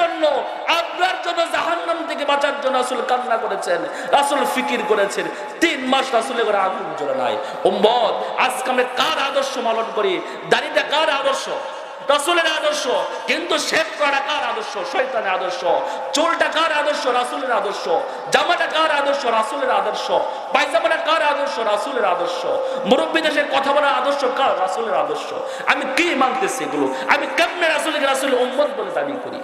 জন্য জন্য জাহান্নাম থেকে বাঁচার জন্য রাসূল কান্না করেছেন, রাসূল ফিকির করেছেন। তিন মাস রাসূলের ঘরে আগুন জ্বলে নাই। আজকে কার আদর্শ পালন করি? কার আদর্শ? রাসূলের আদর্শ। কিন্তু শেখ করা কার আদর্শ? শয়তানের আদর্শ। চুলটা কার আদর্শ? রাসূলের আদর্শ। জামাটা কার আদর্শ? রাসূলের আদর্শ। পায়জামাটা কার আদর্শ? রাসূলের আদর্শ। মুরব্বী দেশের কথা বলার আদর্শ কার? রাসূলের আদর্শ। আমি কি মানতেছি এগুলো? আমি কেমনে রাসূলকে রাসুল উম্মত বলে দাবি করি?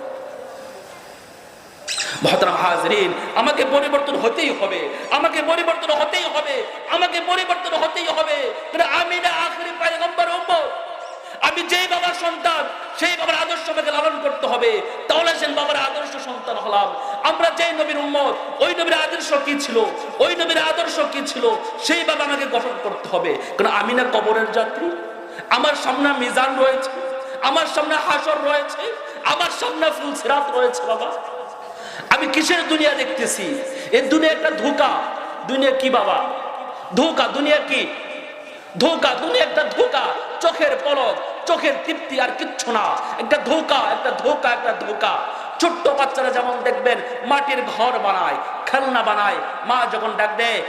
আমাকে পরিবর্তন হতেই হবে, আমাকে পরিবর্তন হতেই হবে, আমাকে পরিবর্তন হতেই হবে। আমি না আখরি পয়গম্বর আমি যেই বাবার সন্তান, সেই বাবার আদর্শ আমাকে লালন করতে হবে। তাহলে সে বাবার আদর্শ সন্তান হলাম। আমরা যেই নবীর উম্মত, ওই নবীর আদর্শ কি ছিল? ওই নবীর আদর্শ কি ছিল? সেই বাবা আমাকে গঠন করতে হবে। কারণ আমি না কবরের যাত্রী, আমার সামনে মিজান রয়েছে, আমার সামনে হাসর রয়েছে, আমার সামনে ফুল সিরাত রয়েছে বাবা। আমি কিসের দুনিয়া দেখতেছি? এই দুনিয়া একটা ধোকা। দুনিয়া কি বাবা? ধোকা দুনিয়া কি? ধোকা দুনিয়া একটা ধোকা। চোখের পলক, চোখের তৃপ্তি আর কিচ্ছু না। একটা ধোকা একটা ধোকা একটা ধোকা। ছোট্ট বাচ্চারা যেমন দেখবেন, মাটির ঘর বানায়, খেলনা বানায়, মা যখন ডাক দেয়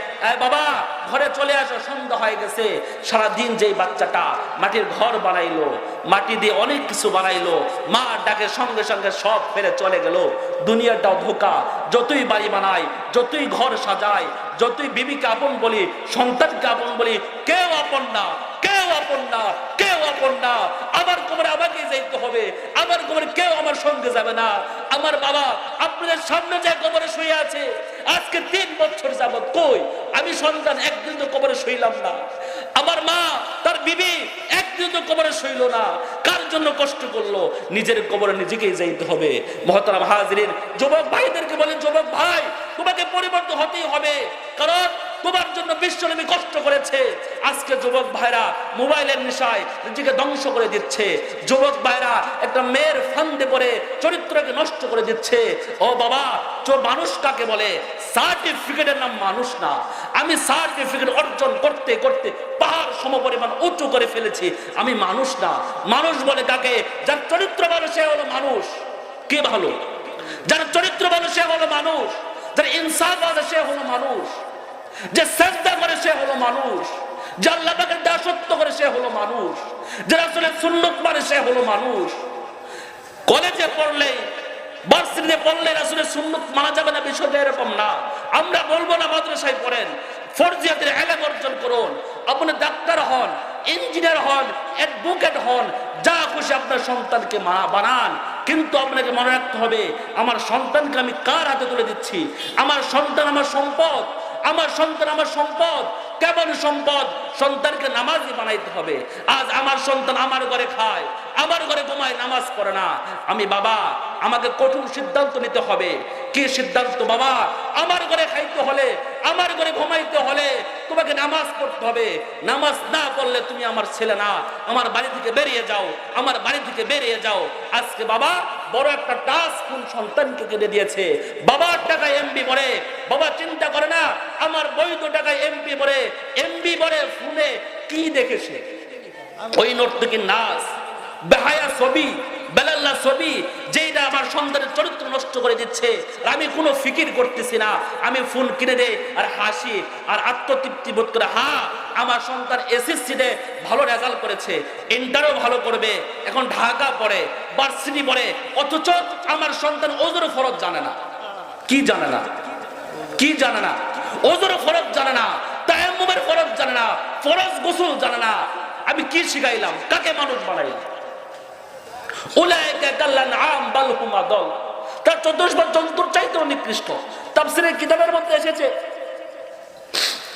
বাবা, ঘরে চলে আসো, সন্ধ্যা হয়ে গেছে। সারা দিন যেই বাচ্চাটা মাটির ঘর বানাইলো, মাটি দিয়ে অনেক কিছু বানাইলো, মা ডাকে সঙ্গে সঙ্গে সব ফেলে চলে গেল। দুনিয়াটাও ধোকা। যতই বাড়ি বানাই যতই ঘর সাজায়, যতই বিবিকে আপন বলি, সন্তানকে আপন বলি, কেউ আপন না, কেউ আপন না, কেউ আপন না। আমার কোমরে আমাকে যাইতে হবে, আমার কোমরে কেউ আমার সঙ্গে যাবে না। আমার বাবা আপনাদের সামনে যে কবরে শুয়ে আছে, আজকে তিন বছর যাবৎ কই? আমি সন্তান, একদিন তো কবরে শুইলাম না। আমার মা, তার বিবি একদিন তো কবরে শুইল না। কার জন্য কষ্ট করল? নিজের কবরে নিজেকেই যাইতে হবে। মহতারাম হাজরিন, যুবক ভাইদেরকে বলে, যুবক ভাই তোমাকে পরিবর্তন হতেই হবে। কারণ তোমার জন্য বিশ্বনবী কষ্ট করেছে। আজকে যুবক ভাইরা মোবাইলের নেশায় নিজেকে ধ্বংস করে দিচ্ছে। যুবক ভাইরা একটা মেয়ের ফান্দে পড়ে চরিত্রকে নষ্ট করে দিচ্ছে। ও বাবা চো মানুষ কাকে বলে? সার্টিফিকেটের নাম মানুষ না। আমি সার্টিফিকেট অর্জন করতে করতে পাহাড় সমপরিমাণ উঁচু করে ফেলেছি। আমি মানুষ না। মানুষ বলে কাকে? যার চরিত্র ভালো সে হলো মানুষ। কে ভালো? যার চরিত্র ভালো সে হলো মানুষ। যার ইনসাফ আছে, সে হলো মানুষ। যে শ্রদ্ধা করে, সে হলো মানুষ। যে আল্লাহ দাসত্ব করে, সে হলো মানুষ। যে আসলে সুন্নত মানে সে হলো মানুষ। কলেজে পড়লে, ভার্সিটিতে পড়লে আসলে সুন্নত মানা যাবে না, বিষয়টা এরকম না। আমরা বলব না, মাদ্রাসায় পড়েন। ফরজিয়াতের এলাম অর্জন করুন। আপনি ডাক্তার হন, ইঞ্জিনিয়ার হন, অ্যাডভোকেট হন, যা খুশি আপনার সন্তানকে মা বানান। কিন্তু আপনাকে মনে রাখতে হবে, আমার সন্তানকে আমি কার হাতে তুলে দিচ্ছি? আমার সন্তান আমার সম্পদ। আমার সন্তান আমার সম্পদ। কেমন সম্পদ? সন্তানকে নামাজি বানাইতে হবে। আজ আমার সন্তান আমার ঘরে খায়, আমার ঘরে ঘুমায়, নামাজ পড়ে না। আমি বাবা, আমাকে কঠোর সিদ্ধান্ত নিতে হবে। কি সিদ্ধান্ত বাবা? আমার ঘরে খাইতে হলে, আমার ঘরে ঘুমাইতে হলে তোমাকে নামাজ পড়তে হবে। নামাজ না পড়লে তুমি আমার ছেলে না। আমার বাড়ি থেকে বেরিয়ে যাও। আমার বাড়ি থেকে বেরিয়ে যাও। আজকে বাবা বড় একটা টাচ কোন সন্তানকে কিনে দিয়েছে। বাবার টাকায় এমবি পড়ে। বাবা চিন্তা করে না, আমার বৈধ টাকায় এমপি পড়ে। এমবি পড়ে ফোনে কি দেখেছে ওই নোট থেকে নাচ। বেহায়া ছবি। বেলাল্লা ছবি আমার সন্তানের চরিত্র নষ্ট করে দিচ্ছে আমি কোনো ফিকির করতেছি না। আমি ফোন কিনে দে আর হাসি, আর আত্মতৃপ্তি বোধ করে, হা, আমার সন্তান ভালো রেজাল্ট করেছে ইন্টারও ভালো করবে, এখন ঢাকা পড়ে ভার্সিটি পড়ে, অথচ আমার সন্তান ওজোর ফরজ জানে না। কি জানে না? কি জানে না? ওজোর ফরজ জানে না, তায়াম্মুমের ফরজ জানে না, ফরজ গোসল জানে না। আমি কি শিখাইলাম? কাকে মানুষ বানাইলাম উলাইকা কাল্লান আম বাল হুমা দল তার চতুর্শ বার জন্তুর চাইতেও নিকৃষ্ট। তাফসিরের কিতাবের মধ্যে এসেছে,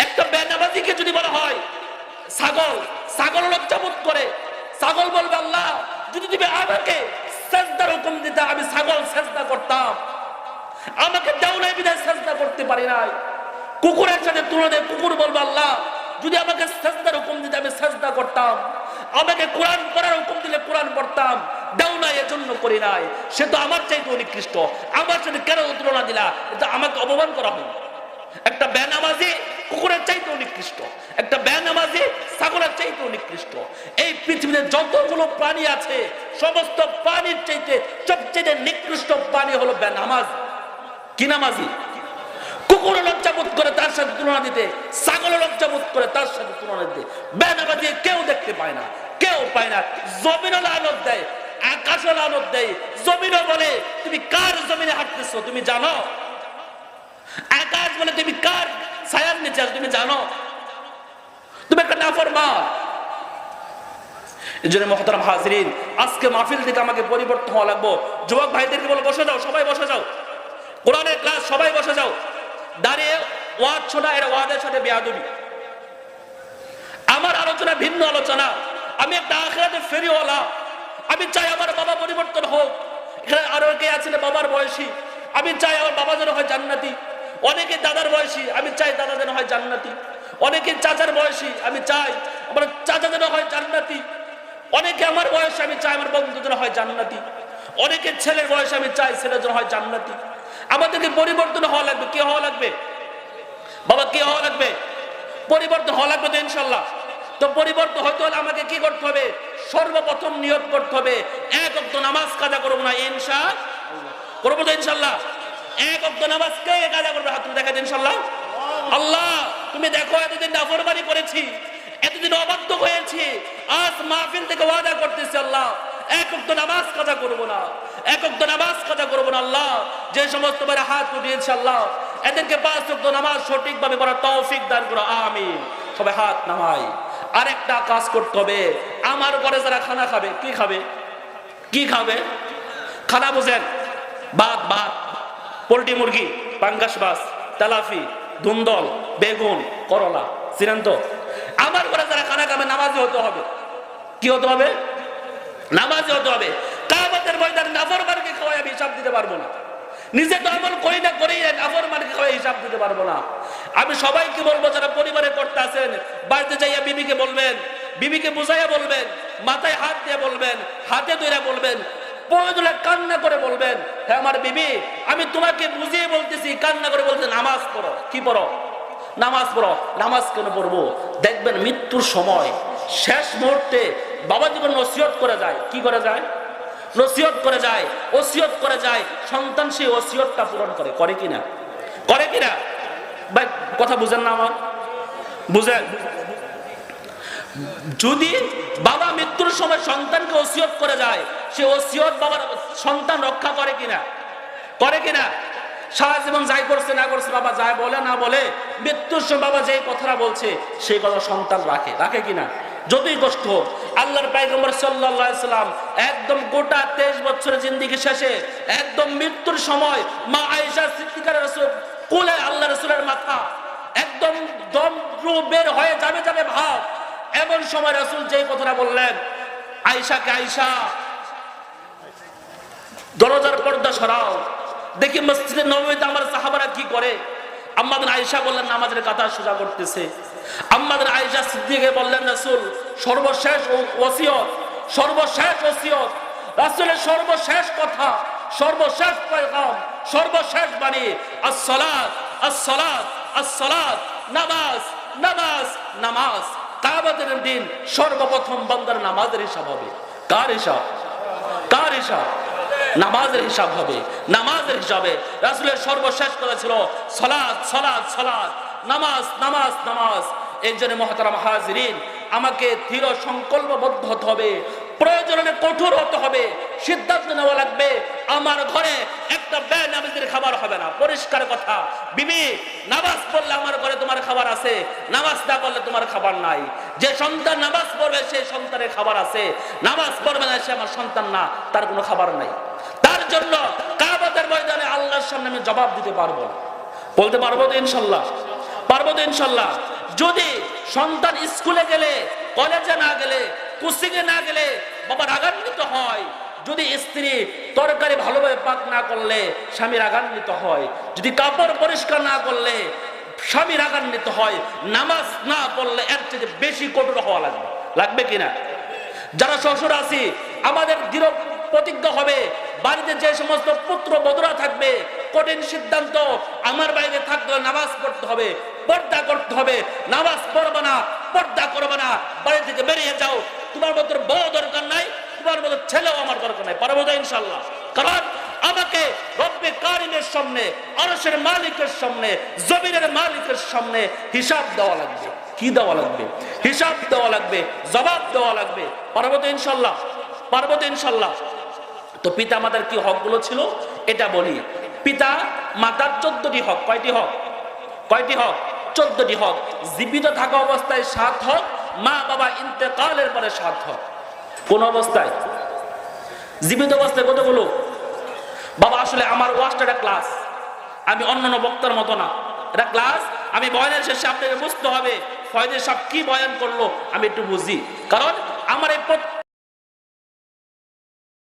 একটা বেনামাজিকে যদি বলা হয়, ছাগল ছাগল লজ্জাবোধ করে, ছাগল বলবে আল্লাহ, যদি তুমি আমাকে আমি করতাম। আমাকে দেওয়াই বিধায় করতে পারি নাই। কুকুরের সাথে তুলে দেয় কুকুর বলব আল্লাহ, যদি আমাকে সেজদার হুকুম দিতে, আমি সেজদা করতাম। আমাকে কোরআন পড়তাম না করি নাই। সে তো আমার চাইতে নিকৃষ্ট আমার সাথে কেন তুলনা দিলা? এটা আমাকে অপমান করা হলো। একটা বেনামাজি কুকুরের চাইতেও নিকৃষ্ট একটা বেনামাজি ছাগলের চাইতেও নিকৃষ্ট এই পৃথিবীতে যতগুলো প্রাণী আছে, সমস্ত প্রাণীর চাইতে সবচেয়ে নিকৃষ্ট প্রাণী হলো বেনামাজ। কি নামাজি? কুকুর লজ্জাবোধ করে তার সাথে তুলনা দিতে ছাগল লজ্জাবোধ করে তার সাথে তুলনা দিতে। বেনামাজি কেউ দেখতে পায় না, কেউ পায় না। জমিনও লালত দেয় আকাশও লালত দেয়, জমিনও বলে, তুমি কার জমিনে হাঁটতেছো? তুমি জানো? আকাশ বলে, তুমি কার ছায়ার নিচে তুমি জানো? তুমি একটা নাফরমান। এই জন্য মহতারাম হাজরিন, আজকে মাহফিল থেকে আমাকে পরিবর্তন হওয়া লাগবো। যুবক ভাইদেরকে বলে, বসে যাও, সবাই বসে যাও। কোরআনের ক্লাস, সবাই বসে যাও। দাঁড়িয়ে ওয়াদ শোনা, এর ওয়াদের সাথে বেয়াদবি। আমার আলোচনা ভিন্ন আলোচনা। আমি একটা আখেরাতে ফেরিওয়ালা আমি চাই আমার বাবা পরিবর্তন হোক। এখানে আরও কে আছেন বাবার বয়সী। আমি চাই আমার বাবা যেন হয় জান্নাতি। অনেকে দাদার বয়সী, আমি চাই দাদা যেন হয় জান্নাতি। অনেকে চাচার বয়সী, আমি চাই আমার চাচা যেন হয় জান্নাতি। অনেকে আমার বয়সে, আমি চাই আমার বন্ধু যেন হয় জান্নাতি। অনেকের ছেলের বয়সে, আমি চাই ছেলে যেন হয় জান্নাতি। আমাদেরকে পরিবর্তন হওয়া লাগবে। কি হওয়া লাগবে? বাবা, কে হওয়া লাগবে? পরিবর্তন হওয়া লাগবে তো ইনশাল্লাহ। তো পরিবর্তন হইতে হলে আমাকে কি করতে হবে? সর্বপ্রথম নিয়োগ করতে হবে। এক অক্ত নামাজ কাজা করব না, ইনশা করব তো ইনশাল্লাহ। এক অক্ত নামাজ কে কাজা করবে? হাত দেখা ইনশাল্লাহ। আল্লাহ, তুমি দেখো, এতদিন নাফরমানি করেছি, এতদিন অবাধ্য হয়েছি। আজ মাহফিল থেকে ওয়াদা করতেছি আল্লাহ, এক অক্ত নামাজ কাজা করব না, এক অক্ত নামাজ কাজা করব না আল্লাহ। যে সমস্ত বারে হাত উঠিয়েছে আল্লাহ, এদেরকে পাঁচ নামাজ সঠিকভাবে করার তৌফিক দান করো, আমিন। সবাই হাত নামাই। আরেকটা কাজ করতে হবে। আমার ঘরে যারা খানা খাবে, কি খাবে? কি খাবে? খানা বুঝেন। ভাত ভাত। পোলট্রি মুরগি, পাঙ্গাস মাছ তেলাফি ধুন্দল, বেগুন, করলা চিনেন তো আমার ঘরে যারা খানা খাবে, নামাজি হতে হবে। কি হতে হবে? নামাজি হতে হবে। কাবাতের ময়দানে নাফর মার্কে খাওয়াই আমি হিসাব দিতে পারব না। নিজে তো আমল করি না করেই নাফর মার্কে খাওয়াই হিসাব দিতে পারব না। আমি সবাইকে বলব, যারা পরিবারে করতে আছেন, বাড়িতে যাইয়া বিবিকে বলবেন, বিবিকে বুঝাইয়া বলবেন, মাথায় হাত দিয়ে বলবেন, হাতে ধরে বলবেন, প্রয়োজনে কান্না করে বলবেন হ্যাঁ আমার বিবি, আমি তোমাকে বুঝিয়ে বলতেছি, কান্না করে বলতে নামাজ পড়ো। কি পড়ো? নামাজ পড়ো। নামাজ কেন পড়ব? দেখবেন মৃত্যুর সময়, শেষ মুহূর্তে বাবা জীবন নসিহত করে যায়। কি করে যায়? নসিহত করে যায়, ওসিয়ত করে যায়। সন্তান সেই ওসিয়তটা পূরণ করে করে কিনা? করে কিনা ভাই, কথা বুঝেন না আমার। বুঝেন। যদি বাবা মৃত্যুর সময় সন্তানকে ওসিয়ত করে যায়, সে ওসিয়ত বাবার সন্তান রক্ষা করে কিনা? করে কিনা? সারা জীবন যাই করছে, না করছে, বাবা যায় বলে, না বলে, মৃত্যুর সময় বাবা যেই কথাটা বলছে, সেই কথা সন্তান রাখে। রাখে কিনা? যতই কষ্ট আল্লাহর পাইগম্বর সাল্লাম একদম গোটা তেইশ বছরের জিন্দিগি শেষে, একদম মৃত্যুর সময় মা আয়েশা সিদ্দিকার কোলে আল্লাহ রসুলের মাথা। একদম দম বের হয়ে যাবে যাবে ভাব। এমন সময় রসুল যেই কথাটা বললেন আয়সাকে আয়সা দরজার পর্দা সরাও। দেখি মসজিদে নবমীতে আমার সাহাবারা কি করে? আম্মাদের আয়সা বললেন, নামাজের কাতার সোজা করতেছে। আম্মাদের আয়সা সিদ্দিকে বললেন, রাসূল, সর্বশেষ ওসিয়ত সর্বশেষ ওসিয়ত, রাসূলের সর্বশেষ কথা, সর্বশেষ পয়গাম। সর্বশেষ বাণী, আসসালাত আসসালাত আসসালাত, নামাজ নামাজ নামাজ। কাবাতের দিন সর্বপ্রথম বান্দার নামাজের হিসাব হবে। কার হিসাব? কার হিসাব? নামাজের হিসাব হবে। নামাজের হিসাবে রাসুলের সর্বশেষ কথা ছিল সলাদ সলাদ সলাদ নামাজ নামাজ নামাজ। এই জন্য মহাতারাম হাজরিন, আমাকে দৃঢ় সংকল্পবদ্ধ হতে হবে। প্রয়োজনে কঠোর হতে হবে, সিদ্ধান্ত নেওয়া লাগবে। আমার ঘরে একটা ব্যয় নামাজের খাবার হবে না। পরিষ্কার কথা। বিবি, নামাজ পড়লে আমার ঘরে তোমার খাবার আছে। নামাজ না পড়লে তোমার খাবার নাই। যে সন্তান নামাজ পড়বে সেই সন্তানের খাবার আছে। নামাজ পড়বে না, সে আমার সন্তান না। তার কোনো খাবার নাই। তার জন্য কাবাতের ময়দানে আল্লাহর সামনে আমি জবাব দিতে পারব না। বলতে পারব তো ইনশাল্লাহ? পারব তো ইনশাল্লাহ? যদি সন্তান স্কুলে গেলে, কলেজে না গেলে কোচিংয়ে না গেলে বাবা রাগান্বিত হয়। যদি স্ত্রী তরকারি ভালোভাবে পাক না করলে স্বামী রাগান্বিত হয়। যদি কাপড় পরিষ্কার না করলে স্বামী রাগান্বিত হয়। নামাজ না পড়লে এর চেয়ে বেশি কঠোর হওয়া লাগবে। লাগবে কিনা যারা শ্বশুর আছি, আমাদের দৃঢ় প্রতিজ্ঞা হবে, বাড়িতে যে সমস্ত পুত্র বধুরা থাকবে, কঠিন সিদ্ধান্ত আমার বাইরে থাকতে হলে নামাজ পড়তে হবে, পর্দা করতে হবে। নামাজ পড়বে না, পর্দা করবে না। বাড়ি থেকে বেরিয়ে যাও তোমার মতো বউ দরকার নাই, তোমার মতো ছেলেও আমার দরকার নাই। পারব তো ইনশাল্লাহ কারণ আমাকে রব্বে কারিমের সামনে, আরশের মালিকের সামনে, জমিনের মালিকের সামনে হিসাব দেওয়া লাগবে। কি দেওয়া লাগবে? হিসাব দেওয়া লাগবে, জবাব দেওয়া লাগবে। পারব তো ইনশাল্লাহ পারব তো ইনশাল্লাহ তো পিতা মাতার কি হকগুলো ছিল? এটা বলি। পিতা মাতার চোদ্দটি হক। কয়টি হক? কয়টি হক? চোদ্দটি হক। জীবিত থাকা অবস্থায় সাত হক মা বাবা ইন্তেকালের পরে সাধ্য কোন অবস্থায়? জীবিত অবস্থায় কতগুলো? বাবা, আসলে আমার ওয়াজটা একটা ক্লাস। আমি অন্যান্য বক্তার মতো না। এটা ক্লাস, আমি বয়ানের শেষে আপনাকে বুঝতে হবে ফয়দের সব কি বয়ান করল, আমি একটু বুঝি। কারণ আমার এই